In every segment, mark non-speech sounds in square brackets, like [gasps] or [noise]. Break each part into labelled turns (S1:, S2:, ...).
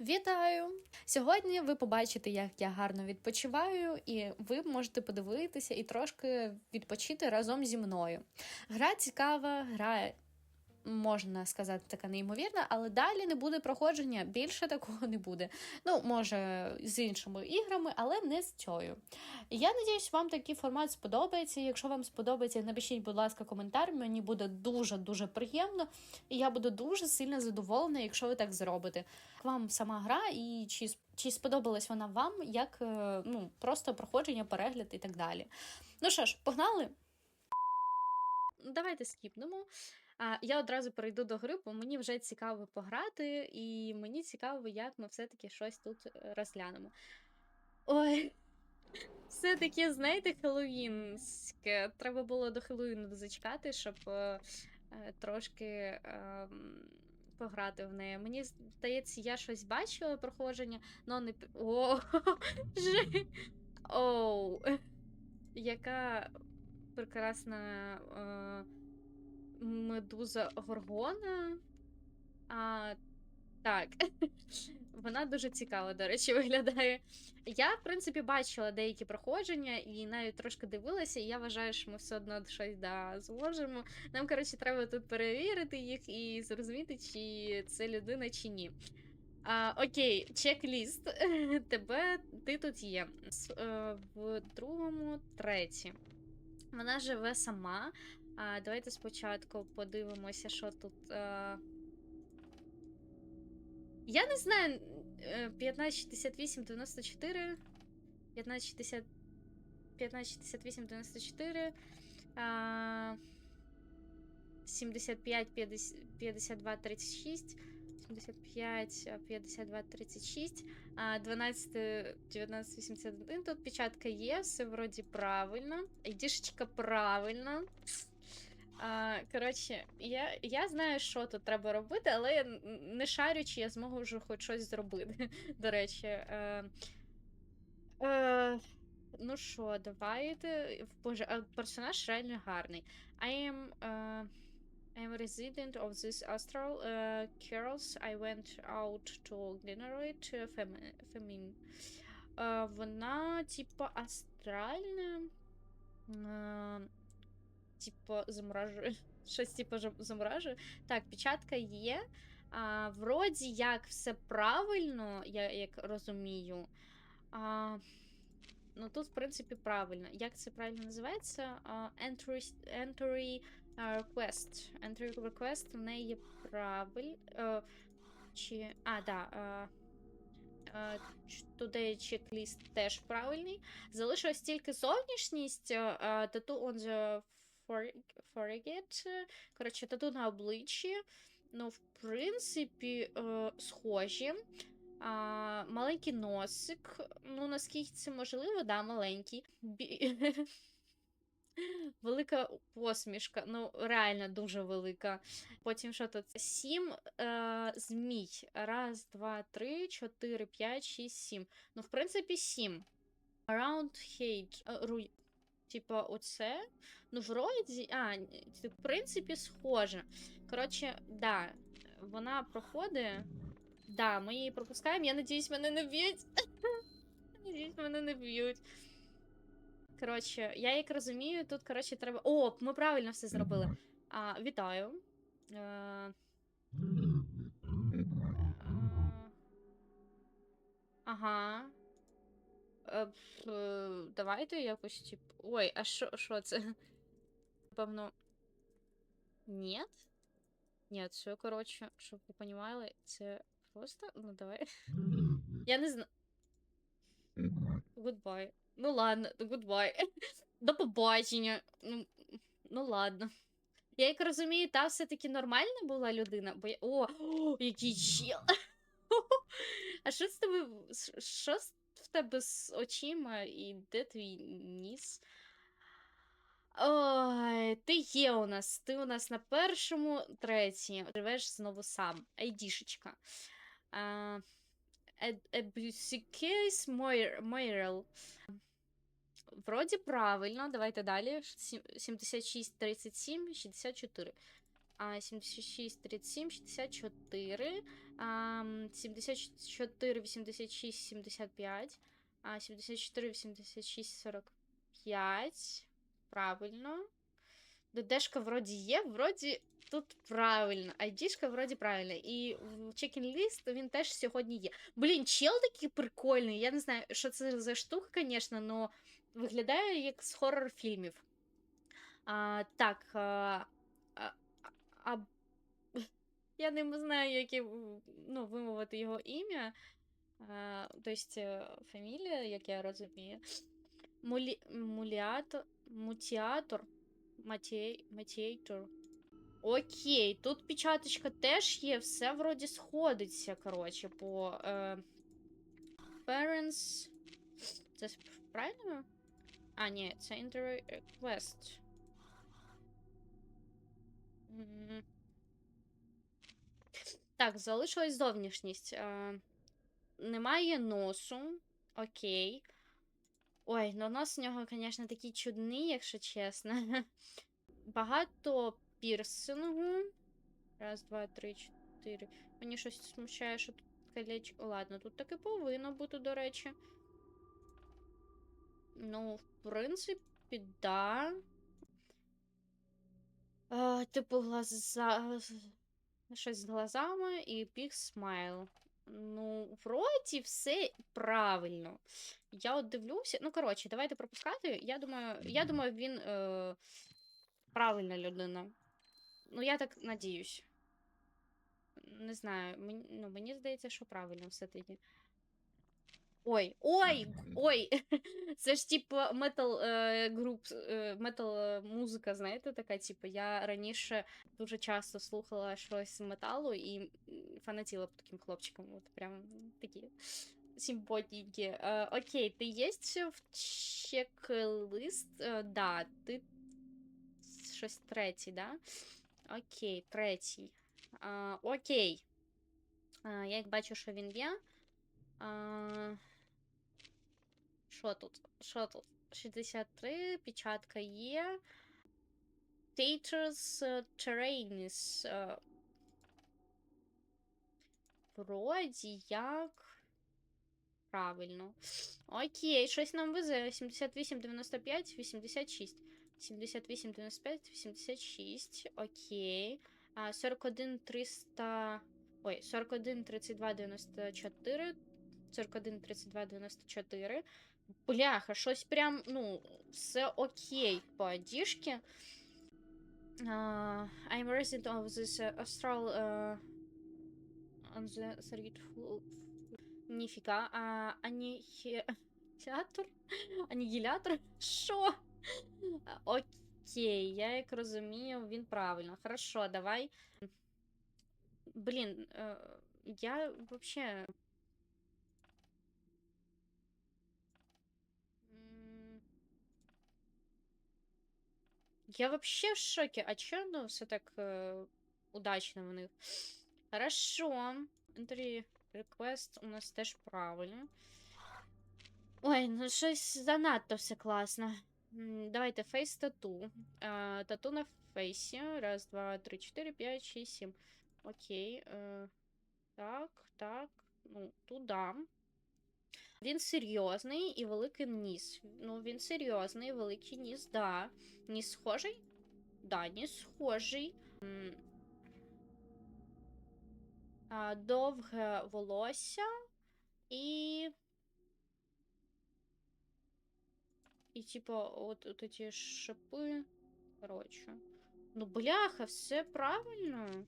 S1: Вітаю! Сьогодні ви побачите, як я гарно відпочиваю, і ви можете подивитися і трошки відпочити разом зі мною. Гра цікава, гра. Можна сказати, така неймовірна, але далі не буде проходження, більше такого не буде. Ну, може, з іншими іграми, але не з цією. Я надіюсь, вам такий формат сподобається. Якщо вам сподобається, напишіть, будь ласка, коментар. Мені буде дуже-дуже приємно, і я буду дуже сильно задоволена, якщо ви так зробите. Вам сама гра і чи, чи сподобалась вона вам, як е, ну, просто проходження, перегляд і так далі. Ну що ж, погнали? Давайте скіпнемо. А, я одразу перейду до гри, бо мені вже цікаво пограти, і мені цікаво, як ми все-таки щось тут е, розглянемо. Ой, [laughs] все-таки, знаєте, хеллоуінське. Треба було до Хеллоуіну зачекати, щоб е, е, трошки е, пограти в неї. Мені здається, я щось бачила проходження, але не. О, [laughs] Оу. Яка прекрасна. Е, медуза Горгона. А, так. [laughs] Вона дуже цікаво, до речі, виглядає. Я, в принципі, бачила деякі проходження і навіть трошки дивилася, і я вважаю, що ми все одно щось да, зможемо. Нам, коротше, треба тут перевірити їх і зрозуміти, чи це людина, чи ні. А, окей, чек-ліст. [laughs] Тебе ти тут є. Е, В другому треті. Вона живе сама. А, давайте спочатку подивимося, що тут. А... Я не знаю. е, 1568 94. 1560... 1568 94. А... 75 50, 52 36. 75 а, 52 36. А, 12 19 81. Тут печатка є, все вроді правильно. Айдішечка правильно. А, коротше, я, я знаю, що тут треба робити, але не шарю, чи я зможу вже хоч щось зробити. [laughs] До речі. Е, е, ну що, давайте. Боже, персонаж реально гарний. I am. Uh, I am a resident of this astral uh, carols. I went out to generate uh, femi- famine. Е, вона, типа, астральна. Е, типу, заморажує. [laughs] Щось типу заморажує. Так, печатка є. А, вроді як все правильно, я як розумію. А, ну тут, в принципі, правильно. Як це правильно називається? А, entry, entry request. Entry request в неї є правиль. е, чи. А, да. А, Туди чек-ліст теж правильний. Залишилась тільки зовнішність. а, Тату on the forehead. Коротше, тату на обличчі. Ну, в принципі, е, схожі. А, маленький носик. Ну, наскільки це можливо, да, маленький. [laughs] Велика посмішка, ну реально дуже велика. Потім що тут? Сім е, змій. Раз, два, три, чотири, п'ять, шість, сім. Ну, в принципі, сім. Around hate. Е. Типа, оце. Ну, вроді. А, в принципі, схоже. Коротше, да, вона проходить. Да, ми її пропускаємо. Я надіюсь, мене не б'ють. [laughs] Надіюсь, мене не б'ють. Коротше, я як розумію, тут, коротше, треба. О, ми правильно все зробили. А, вітаю. Е... е, Ага. Е, е, давайте якось, тип. Ой, а що що це? [laughs] Напевно. Ні? Ні, це, коротше, щоб ви понімали, це просто. Ну, давай. [laughs] Я не знаю. Goodbye. Ну ладно, goodbye. [laughs] До побачення. Ну, ну ладно. Я як розумію, та все-таки нормальна була людина, бо я. О, о [gasps] який чел. А що з ш- Що з- тебе з очима і де твій ніс? Ой, ти є у нас. Ти у нас на першому, третій. Живеш знову сам. Айдішечка. Ебюсікейс Мойрел. Вроді правильно. Давайте далі. 76, 37, 64. А, 76, 37, 64, 74, 86, 75, 74, 86, 45. Правильно. ДДшка вроді є, вроді тут правильно. Айдішка вроді правильно. І чекін-ліст він теж сьогодні є. Блін, чел такий прикольний. Я не знаю, що це за штука, звісно, але виглядає як з хоррор-фільмів. А, так. А, я не знаю, як я, ну, вимовити його ім'я. Тобто е, фамілія, як я розумію. Мулі... Муліатор. Мутіатор. Матей... Матіатор. Окей, тут печаточка теж є, все вроді сходиться, коротше, по. Е... Parents. Це правильно? А, ні, це Inter Request. М. Так, залишилась зовнішність. Е... Немає носу. Окей. Ой, ну нос у нього, звісно, такий чудний, якщо чесно. [laughs] Багато пірсингу. Раз, два, три, чотири. Мені щось смущає, що тут колечко. Ладно, тут таки повинно бути, до речі. Ну, в принципі, да. А, типу, глаза. Щось з глазами і пік смайл. Ну, вроді все правильно. Я от дивлюся. Ну, коротше, давайте пропускати. Я думаю, я думаю, він е, правильна людина. Ну, я так надіюсь. Не знаю, мені, ну, мені здається, що правильно все-таки. Ой, ой, ой! Це ж типу метал е, груп, е, метал е, музика, знаєте, така, типу, я раніше дуже часто слухала щось з металу і м, фанатіла по таким хлопчикам. От прям такі симпотненькі. Е, окей, ти є в чек-лист? Е, да, ти щось третій, да? Окей, третій. А, окей. А, я як бачу, що він є. А, Що тут? Що тут? 63, печатка є. Е, е, Вроді як. Правильно. Окей, щось нам везе. 78, 95, 86. 78, 95, 86. Окей. 41, 300... Ой, 41, 32, 94. 41, 32, 94. Бляха, щось прям, ну, все окей по одежке. Uh, I'm resident of this uh, astral uh, on the third floor. Ніфіга. А, анігілятор? [laughs] Анігілятор? Що? А, Окей, я як розумію, він правильно. Хорошо, давай. Блін, е, я вообще. Я вообще в шоке. А чё, ну, все так э, удачно в них? Хорошо. Entry request у нас теж правильно. Ой, ну щось занадто все класно. М, Давайте фейс тату. Е, Тату на фейсі. Раз, два, три, чотири, п'ять, шість, сім. Окей. Е, Так, так. Ну, туда. Він серйозний і великий ніс. Ну, він серйозний, великий ніс, да. Ніс схожий? Да, ніс схожий. Довге волосся і. І, типу, от, от ці шипи. Коротше. Ну, бляха, все правильно.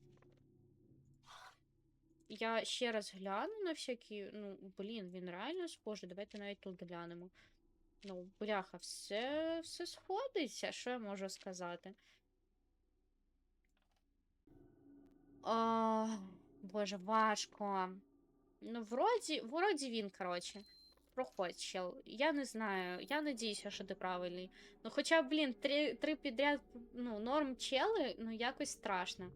S1: Я ще раз гляну на всякі. Ну, блін, він реально схожий. Давайте навіть тут глянемо. Ну, бляха, все, все сходиться, що я можу сказати. А, боже, важко. Ну, вроді, вроді він, коротше. Проходь. Я не знаю. Я надіюся, що ти правильний. Ну, хоча, блін, три, три підряд, ну, норм чели, ну, якось страшно.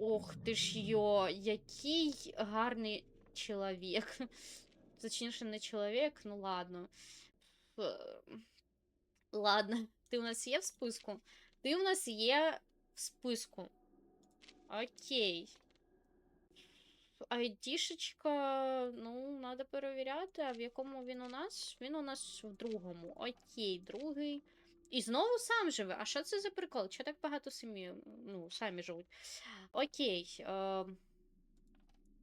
S1: Ох ти ж йо, який гарний чоловік. [laughs] Точніше, не чоловік, ну ладно. Ладно, ти у нас є в списку? Ти у нас є в списку. Окей. Айдішечка, ну, треба перевіряти, а в якому він у нас? Він у нас в другому. Окей, другий. І знову сам живе. А що це за прикол? Чого так багато самі, ну, самі живуть? Окей. Е...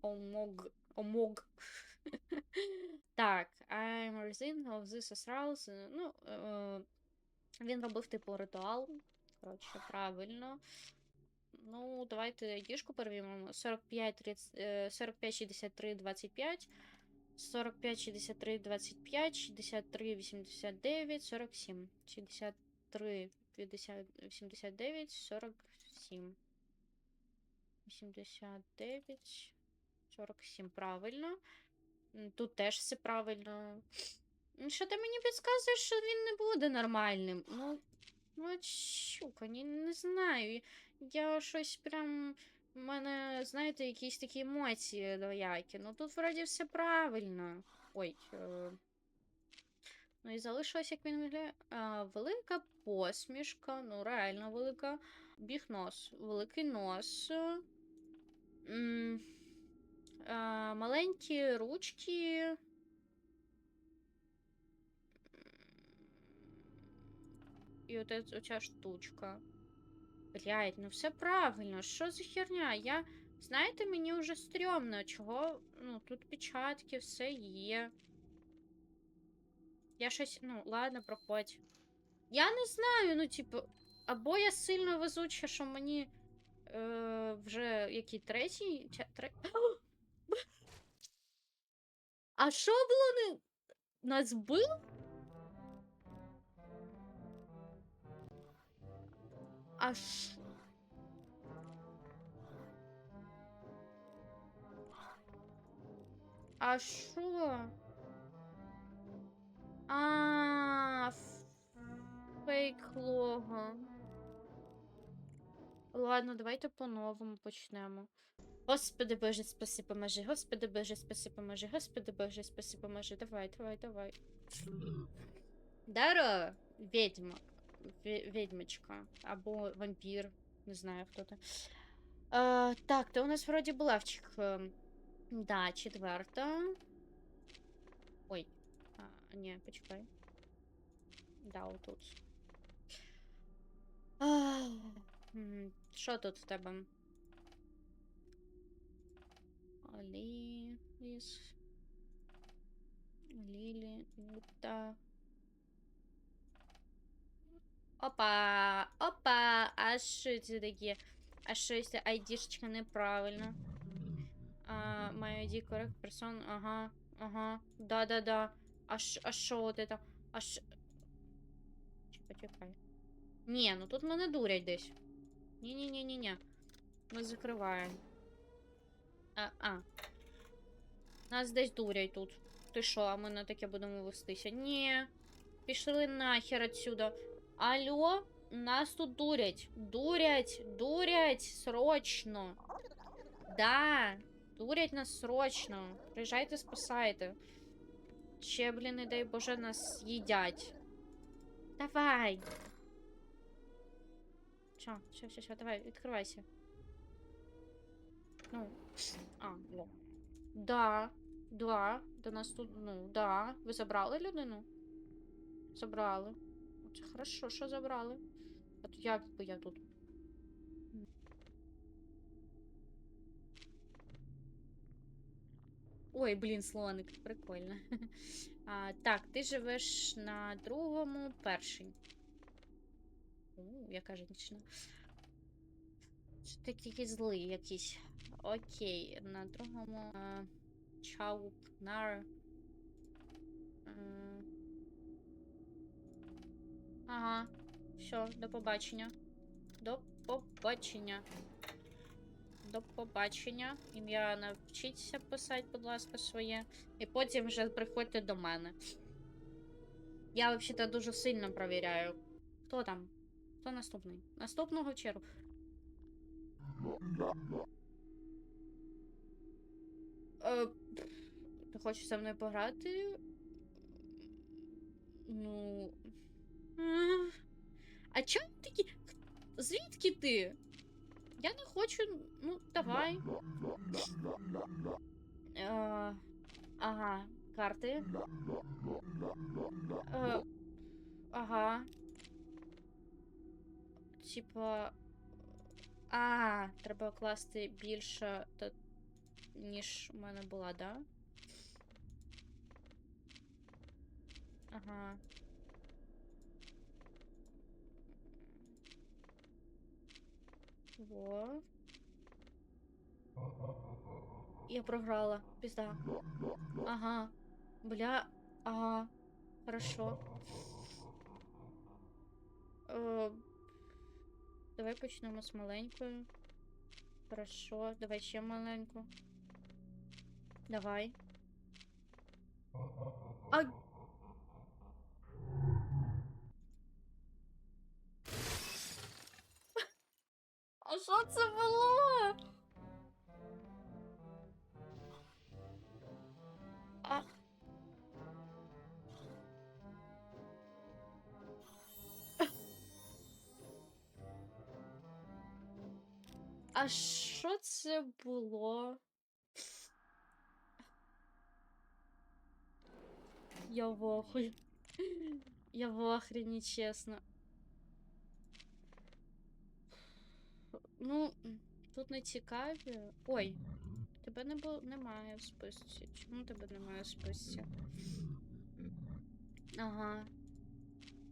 S1: Омог. Омог. [laughs] так, I'm resident of this Asraels. Ну, е... він робив типу ритуал. Коротше, правильно. Ну, давайте діжку перевіримо. 45, 30, е, 45, 63, 25. 45, 63, 25, 63, 89, 47. 63, 50, 89, 47. 89, 47. Правильно. Тут теж все правильно. Що ти мені підказуєш, що він не буде нормальним? Ну, ну, щука, не, не знаю. Я щось прям. У мене, знаєте, якісь такі емоції двоякі. Ну тут вроді все правильно. Ой. Е... Ну і залишилось, як він виглядає. Велика посмішка, ну реально велика. Біг нос, великий нос. М, а, маленькі ручки. І от е- оця штучка. Блядь, ну все правильно. Що за херня? Я. Знаєте, мені вже стрьомно, чого. Ну, тут печатки, все є. Я щось. Ну, ладно, проходь. Я не знаю, ну, типу, або я сильно везуча, що мені е, вже який третій. тре- [gasps] А що було не. Нас бив? А ш... А що? А, фейк лого. Ладно, давайте по-новому почнемо. Господи Боже, спаси поможи, Господи Боже, спаси поможи, Господи Боже, спаси поможи. Давай, давай, давай. Здорово, ведьма. Ве- Ведьмочка. Або вампір. Не знаю, хто це. Е, так, то у нас вроді булавчик. Ем, Да, четверта. Ой. А, ні, почекай. Да, отут. А, м, Що тут в тебе? Ліліс. Лілі. Та. Опа! Опа! А що це таке? А що це айдішечка неправильно? А, my ID correct. Ага, ага. Да-да-да. А ш- а що от это? А. Чи Почекай. Ні, ну тут мене дурять десь. Ні-ні-ні-ні-ні. Ми закриваємо. А, а. Нас десь дурять тут. Ти що, а ми на таке будемо вестися? Ні. Пішли нахер отсюда. Алло, нас тут дурять. Дурять, дурять, срочно. Да, дурять нас срочно. Приїжджайте, спасайте. Ще, блін, не дай Боже, нас їдять. Давай. Все, все, все, все, давай, відкривайся. Ну, а, во. Да, да, до нас тут, ну, да. Ви забрали людину? Забрали. Це хорошо, що забрали. А то як би я тут? Ой, блін, слоник, прикольно. [laughs] А, так, ти живеш на другому, перший. У, яка жінчина. Ти такий злий якийсь. Окей, на другому. Чауп, нар. Ага, все, до побачення. До побачення. До побачення. Ім'я навчіться писати, будь ласка, своє. І потім вже приходьте до мене. Я взагалі дуже сильно провіряю. Хто там? Хто наступний? Наступного чергу. Е, ти хочеш зі мною пограти? Ну. А чому такі. Звідки ти? Я не хочу, ну, давай. Е, ага, карти. Е, ага. Типа. А, треба класти більше, ніж у мене була, да? Ага. Во. Я програла. Пизда. Ага. Бля. Ага. Хорошо. Е, Давай почнемо з маленькою. Хорошо. Давай ще маленьку. Давай. Ай. А що це було? А. А що це було? Я в охуї. [laughs] Я в охрені, чесно. Ну, тут не цікаві. Ой, тебе не було немає в списці. Чому тебе немає в списці? Ага.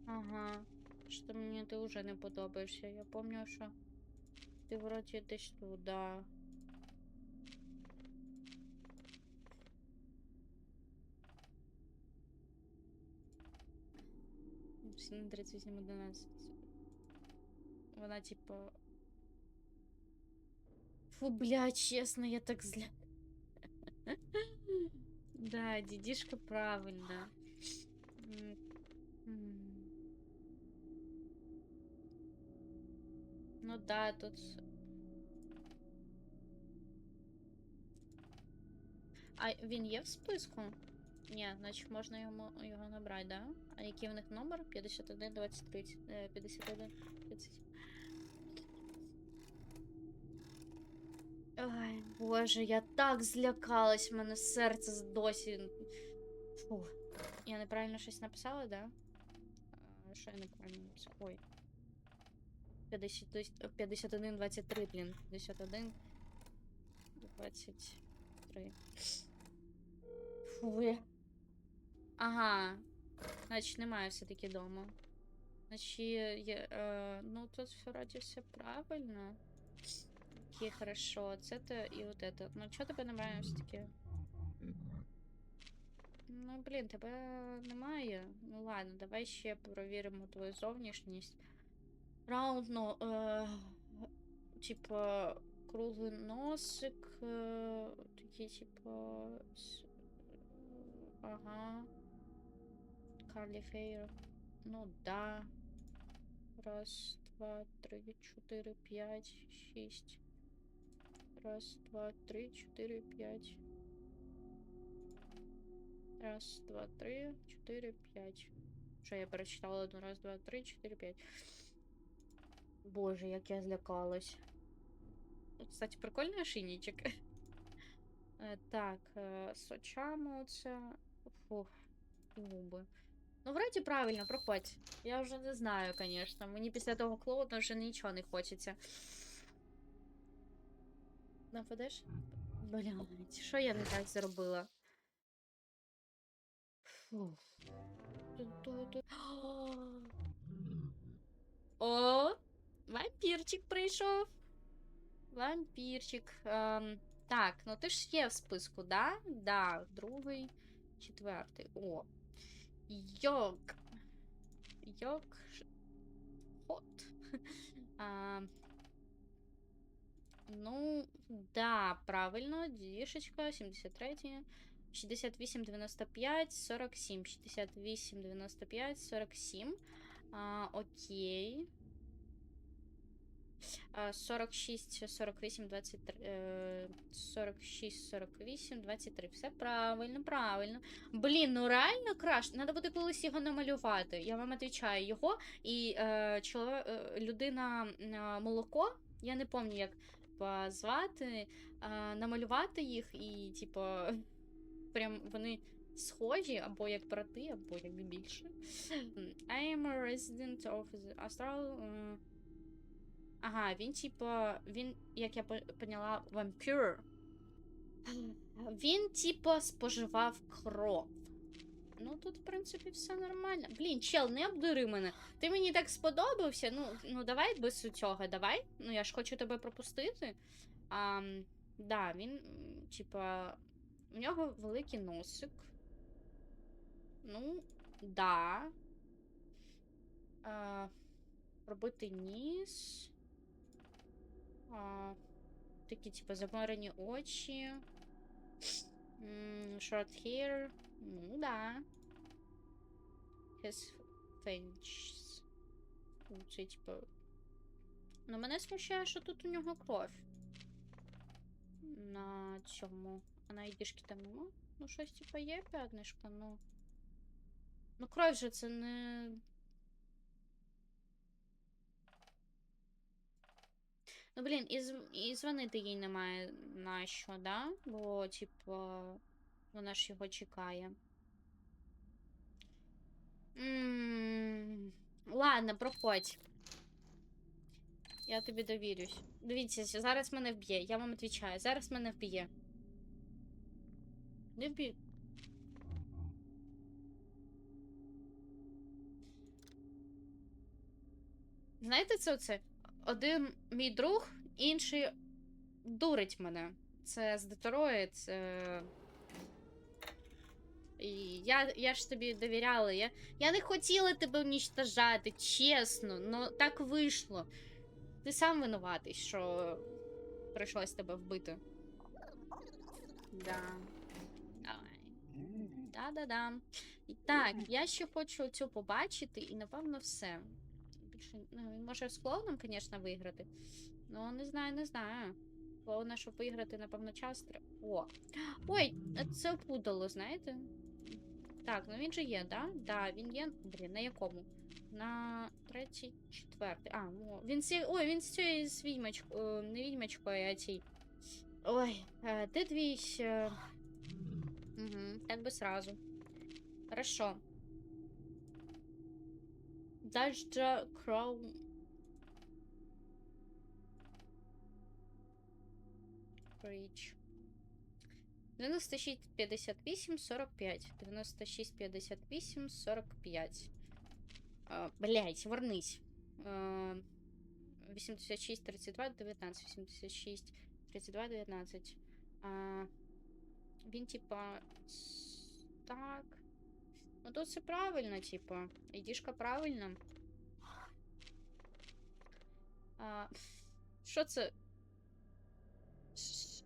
S1: Ага. Що мені ти вже не подобаєшся. Я пам'ятаю, що ти вроді десь тут, да. На 38 11. Вона типа. Фу, бля, честно, я так зля. Да, дедишка правильно. Ну да, тут. А він є в списку? Ні, значить можна йому, його набрати, да? А який в них номер? 51, 23, е, 51, 30. Ой, боже, я так злякалась, в мене серце досі. Фу. Я неправильно щось написала, да? А, Що я неправильно написала? Ой. 50, 51, 23, блін. 51, 23. Фу. Ага. Значить, немає все-таки дома. Значить, є, е, ну тут вроді все правильно. Окей, хорошо. Це те і от это. Ну, чого тебе немає все-таки? Ну, блін, тебе немає. Ну ладно, давай ще провіримо твою зовнішність. Раунд, ну, е, типа, круглий носик, е, такий, типа, с- ага. Карлі Фейер. Ну, да. Раз, два, три, чотири, п'ять, шість. Раз, два, три, чотири, п'ять. Раз, два, три, чотири, п'ять. Що я перечитала одну раз, два, три, чотири, п'ять. Боже, як я злякалась. Кстати, прикольний ошейничок. Е, [laughs] Так, з очами оце. Фух, губи. Ну, вроді правильно, проходь. Я вже не знаю, звісно. Мені після того клоуна вже нічого не хочеться. Нападеш? Блядь, що я не так зробила? Ту-ту-ту. [gasps] О, вампірчик прийшов. Вампірчик. Ем, так, ну ти ж є в списку, да? Да, другий, четвертий. О. Йок. Йок. Хот. А, [laughs] ну, да, правильно. Дішечка, 73. 68, 95, 47. 68, 95, 47. А, окей. 46, 48, 23, е, 46, 48, 23. Все правильно, правильно. Блін, ну реально краш. Треба буде колись його намалювати. Я вам відповідаю, його і е, чоло, е, людина молоко. Я не пам'ятаю, як позвати, а, намалювати їх і, типу, прям вони схожі, або як брати, або як більше. I am a resident of Astral. Ага, він, типу, він, як я поняла, вампір. Він, типу, споживав кров. Ну, тут, в принципі, все нормально. Блін, чел, не обдури мене. Ти мені так сподобався. Ну, ну давай без цього, давай. Ну, я ж хочу тебе пропустити. А, да, він, типа, у нього великий носик. Ну, да. А, робити ніс. А, такі, типа, заморені очі. М, Short hair. Ну, да. His. Ну, Це, типа. Ну, мене смущає, що тут у нього кров. На цьому. А на ідішки там нема? Ну, щось, типа, є п'ятнишко, ну. Ну, кров же це не. Ну, блін, і, зв- і дзвонити їй немає на що, да? Бо, типа, вона ж його чекає. М, Ладно, проходь. Я тобі довірюсь. Дивіться, зараз мене вб'є. Я вам відповідаю. Зараз мене вб'є. Не вб'є. Знаєте, це оце? Один мій друг, інший дурить мене. Це з Детройт. Це... Я, я ж тобі довіряла. Я, я не хотіла тебе унічтожати, чесно, но так вийшло. Ти сам винуватий, що прийшлось тебе вбити. Да. Да-да-да. Так, я ще хочу цю побачити, і напевно все. Більше, ну, він може з клоуном, звісно, виграти. Ну, не знаю, не знаю. Клоуна, щоб виграти, напевно, час треба. О! Ой, це пудало, знаєте? Так, ну він же є, да? Да, він є. Блін, на якому? На третій, четвертий. А, ну, він ці... Ой, він з цією з відьмачкою, не відьмачкою, а цій. Ой, е, твій. е, Угу, так би сразу. Хорошо. Дажджа Кроу. Річ. 96, 58, 45. 96, 58, 45. А, блять, вернись. А, 86, 32, 19. 86, 32, 19. А, він, типа. с- Так. Ну тут все правильно, типа. Ідішка правильно. А, що це?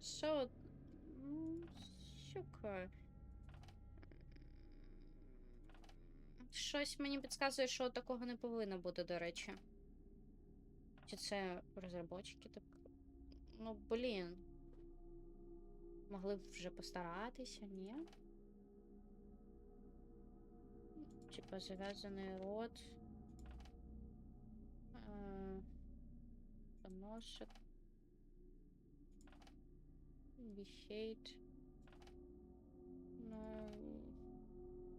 S1: Що? М, Сука. Щось мені підказує, що такого не повинно бути, до речі. Чи це розробочики так. Ну, блін. Могли б вже постаратися, ні? Типа зав'язаний рот. Е, Поносик. Віхейт. Ну.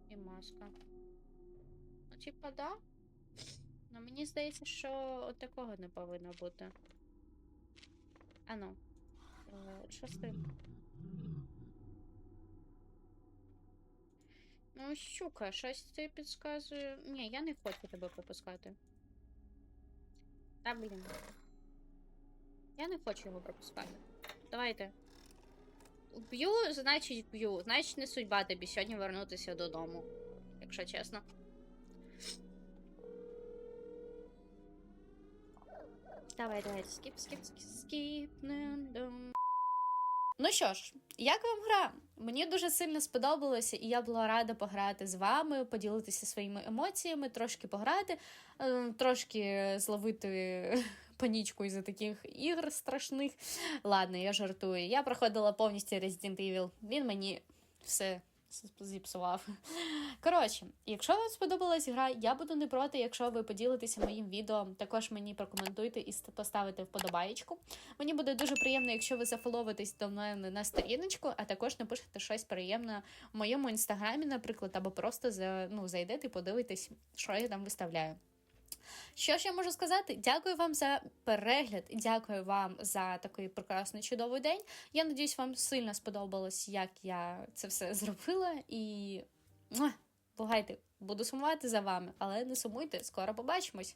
S1: І маска. Ну, типа, да. Ну, мені здається, що от такого не повинно бути. А ну. Е, Що з тим? Ну, щука, щось ти підказує. Ні, я не хочу тебе пропускати. Та блін. Я не хочу його пропускати. Давайте. Б'ю, значить б'ю. Значить, не судьба тобі сьогодні вернутися додому. Якщо чесно. Давай, давай, скіп, скіп, скіп, скіп. Ну що ж, як вам гра? Мені дуже сильно сподобалося, і я була рада пограти з вами, поділитися своїми емоціями, трошки пограти, е, трошки зловити [laughs] панічку із-за таких ігр страшних. Ладно, я жартую. Я проходила повністю Resident Evil. Він мені все зіпсував. Коротше, якщо вам сподобалась гра, я буду не проти, якщо ви поділитеся моїм відео, також мені прокоментуйте і ст- поставите вподобаєчку. Мені буде дуже приємно, якщо ви зафоловитесь до мене на сторіночку, а також напишете щось приємне в моєму інстаграмі, наприклад, або просто за, ну, зайдете і подивитесь, що я там виставляю. Що ж я можу сказати? Дякую вам за перегляд дякую вам за такий прекрасний чудовий день. Я надіюсь, вам сильно сподобалось, як я це все зробила. І бувайте, буду сумувати за вами, але не сумуйте, скоро побачимось.